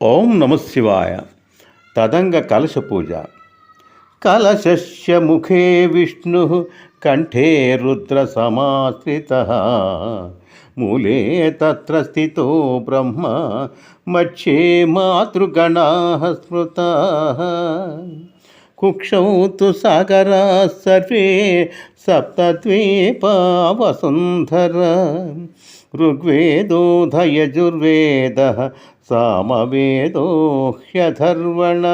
ఓం నమశివాయ తదంగ కలశ పూజ కలశస్య ముఖే విష్ణు కంఠే రుద్ర సమాశ్రిత మూలే తత్ర స్థితో బ్రహ్మ మధ్యే మాతృగణా స్మృత. కుక్షౌతు సాగరా సర్వే సప్తద్వీపా వసుంధర. ఋగ్వేదోధయజుర్వేద సామవేదో హ్యధర్వణ.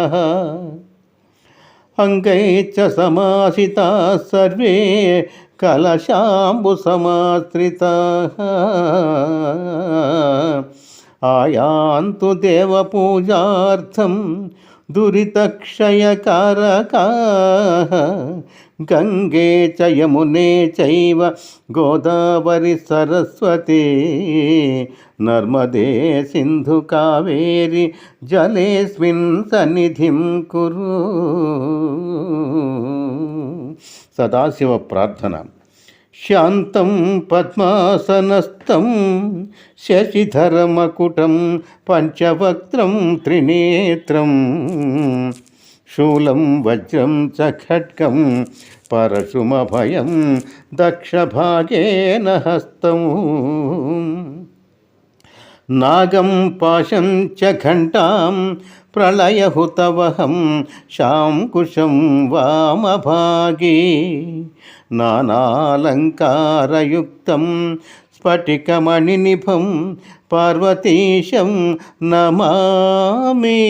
అంగైశ్చ సమాసితా సర్వే కలశాంబుసమాశ్రితా. ఆయాంతు దేవపూజార్థం దురితక్షయకారకా. గంగే చ యమునే చైవ గోదావరి సరస్వతి. నర్మదే సింధు కావేరి జలేస్మిన్ సన్నిధిం కురు. సదాశివ ప్రార్థన. శాంతం పద్మాసనస్థం శశిధరమకుటం పంచవక్త్రం త్రినేత్రం. శూలం వజ్రం చ ఖడ్గం పరశుమభయం దక్షభాగేన హస్తము. నాగం పాశం చ ఘంటాం ప్రళయహుతవహం శాంకుశం వామభాగే నానాలంకారయుక్తం స్ఫటికమణినిభం పార్వతీశం నమామి.